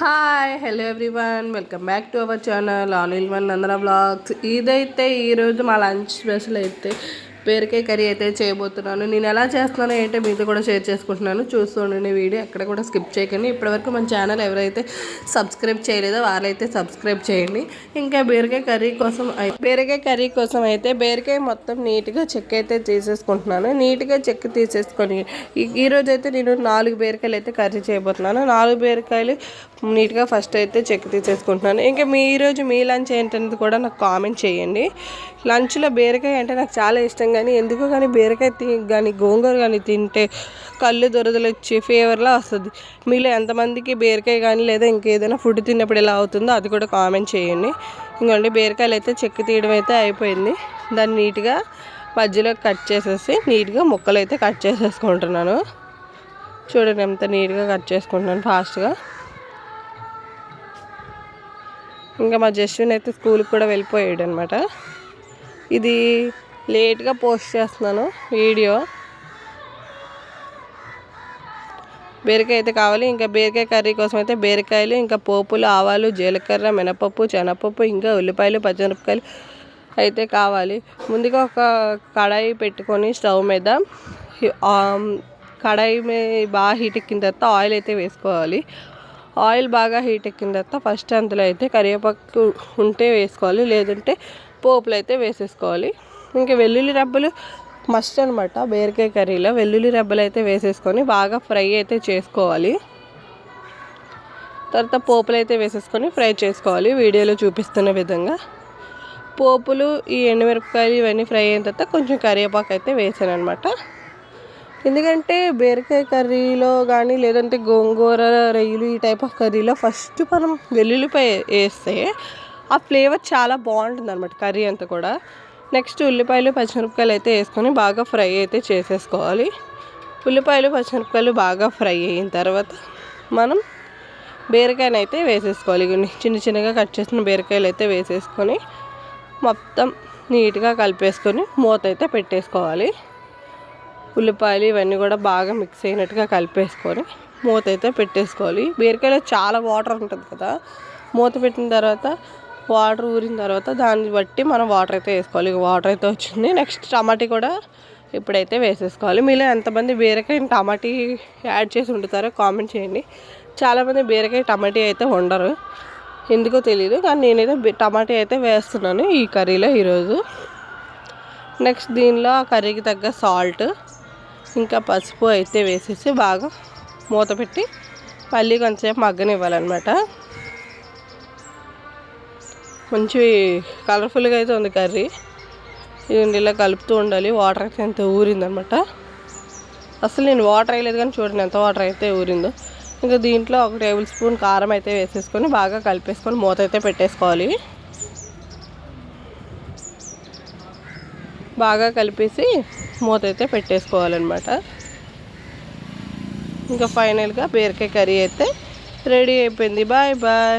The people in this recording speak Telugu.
Hi hello everyone. Welcome back to our channel all in one Nandana blogs ఇదైతే ఈరోజు మా లంచ్ స్పెషల్ అయితే బీరకాయ కర్రీ అయితే చేయబోతున్నాను. నేను ఎలా చేస్తున్నానో ఏంటో మీతో కూడా షేర్ చేసుకుంటున్నాను. చూస్తుండండి వీడియో. ఎక్కడ కూడా స్కిప్ చేయకండి. ఇప్పటివరకు మన ఛానల్ ఎవరైతే సబ్స్క్రైబ్ చేయలేదో వాళ్ళైతే సబ్స్క్రైబ్ చేయండి. ఇంకా బీరకాయ కర్రీ కోసం బీరకాయ కర్రీ కోసం అయితే బీరకాయ మొత్తం నీట్గా చెక్ అయితే తీసేసుకుంటున్నాను. నీట్గా చెక్ తీసేసుకొని ఈరోజు అయితే నేను నాలుగు బీరకాయలు అయితే కర్రీ చేయబోతున్నాను. నాలుగు బీరకాయలు నీట్గా ఫస్ట్ అయితే చెక్ తీసేసుకుంటున్నాను. ఇంకా మీ ఈరోజు మీ లంచ్ ఏంటనేది కూడా నాకు కామెంట్ చేయండి. లంచ్లో బీరకాయ అంటే నాకు చాలా ఇష్టం కానీ ఎందుకు కానీ బీరకాయ తి కానీ గోంగూర కానీ తింటే కళ్ళు దొరదలు వచ్చి ఫీవర్లా వస్తుంది. మీలో ఎంతమందికి బీరకాయ కానీ లేదా ఇంకేదైనా ఫుడ్ తిన్నప్పుడు ఎలా అవుతుందో అది కూడా కామెంట్ చేయండి. ఇంకోండి బీరకాయలు అయితే చెక్కు తీయడం అయితే అయిపోయింది. దాన్ని నీట్గా మధ్యలో కట్ చేసేసి నీట్గా ముక్కలు అయితే కట్ చేసేసుకుంటున్నాను. చూడండి ఎంత నీట్గా కట్ చేసుకుంటున్నాను ఫాస్ట్గా. ఇంకా మా జస్విన్ అయితే స్కూల్కి కూడా వెళ్ళిపోయాడు అనమాట ఇది లేట్గా పోస్ట్ చేస్తున్నాను వీడియో. బీరకాయ అయితే కావాలి ఇంకా బీరకాయ కర్రీ కోసం అయితే బీరకాయలు ఇంకా పోపులు ఆవాలు జీలకర్ర మినపప్పు శనగపప్పు ఇంకా ఉల్లిపాయలు పచ్చిమిరపకాయలు అయితే కావాలి. ముందుగా ఒక కడాయి పెట్టుకొని స్టవ్ మీద కడాయి మీద బాగా హీట్ ఎక్కిన తర్వాత ఆయిల్ అయితే వేసుకోవాలి. ఆయిల్ బాగా హీట్ ఎక్కిన తర్వాత ఫస్ట్ అందులో అయితే కరివేపాకు ఉంటే వేసుకోవాలి లేదంటే పోపులు అయితే వేసేసుకోవాలి. ఇంకా వెల్లుల్లి రబ్బలు మస్ట్ అనమాట బీరకాయ కర్రీలో వెల్లుల్లి రబ్బలు అయితే వేసేసుకొని బాగా ఫ్రై అయితే చేసుకోవాలి. తర్వాత పోపులు అయితే వేసేసుకొని ఫ్రై చేసుకోవాలి. వీడియోలో చూపిస్తున్న విధంగా. పోపులు ఈ ఎండుమిరపకాయలు ఇవన్నీ ఫ్రై అయిన తర్వాత కొంచెం కరివేపాకు అయితే వేసాను అనమాట ఎందుకంటే బీరకాయ కర్రీలో కానీ లేదంటే గోంగూర రొయ్యలు ఈ టైప్ ఆఫ్ కర్రీలో ఫస్ట్ మనం వెల్లుల్లిపాయ వేస్తే ఆ ఫ్లేవర్ చాలా బాగుంటుంది అనమాట కర్రీ అంతా కూడా. నెక్స్ట్ ఉల్లిపాయలు పచ్చిమిరపకాయలు అయితే వేసుకొని బాగా ఫ్రై అయితే చేసేసుకోవాలి. ఉల్లిపాయలు పచ్చిమిరపకాయలు బాగా ఫ్రై అయిన తర్వాత మనం బీరకాయని అయితే వేసేసుకోవాలి. చిన్న చిన్నగా కట్ చేసిన బీరకాయలు అయితే వేసేసుకొని మొత్తం నీట్గా కలిపేసుకొని మూత అయితే పెట్టేసుకోవాలి. ఉల్లిపాయలు ఇవన్నీ కూడా బాగా మిక్స్ అయినట్టుగా కలిపేసుకొని మూత అయితే పెట్టేసుకోవాలి. బీరకాయలో చాలా వాటర్ ఉంటుంది కదా మూత పెట్టిన తర్వాత వాటర్ ఊరిన తర్వాత దాన్ని బట్టి మనం వాటర్ అయితే వేసుకోవాలి. ఇక వాటర్ అయితే వచ్చింది. నెక్స్ట్ టమాటీ కూడా ఇప్పుడైతే వేసేసుకోవాలి. మీలో ఎంతమంది బీరకాయ టమాటీ యాడ్ చేసి వండుతారో కామెంట్ చేయండి. చాలామంది బీరకాయ టమాటీ అయితే వండరు. ఎందుకో తెలియదు కానీ నేనైతే టమాటీ అయితే వేస్తున్నాను ఈ కర్రీలో ఈరోజు. నెక్స్ట్ దీనిలో ఆ కర్రీకి తగ్గ సాల్ట్ ఇంకా పసుపు అయితే వేసేసి బాగా మూత పెట్టి మళ్ళీ కొంచెంసేపు మగ్గనివ్వాలన్నమాట. మంచి కలర్ఫుల్గా అయితే ఉంది కర్రీ. ఇది ఇలా కలుపుతూ ఉండాలి. వాటర్ అయితే ఎంత ఊరిందనమాట. అసలు నేను వాటర్ వేయలేదు కానీ చూడండి ఎంత వాటర్ అయితే ఊరిందో. ఇంకా దీంట్లో ఒక టేబుల్ స్పూన్ కారం అయితే వేసేసుకొని బాగా కలిపేసుకొని మూత అయితే పెట్టేసుకోవాలి. బాగా కలిపేసి మూత అయితే పెట్టేసుకోవాలన్నమాట. ఇంకా ఫైనల్గా బీరకాయ కర్రీ అయితే రెడీ అయిపోయింది. Bye bye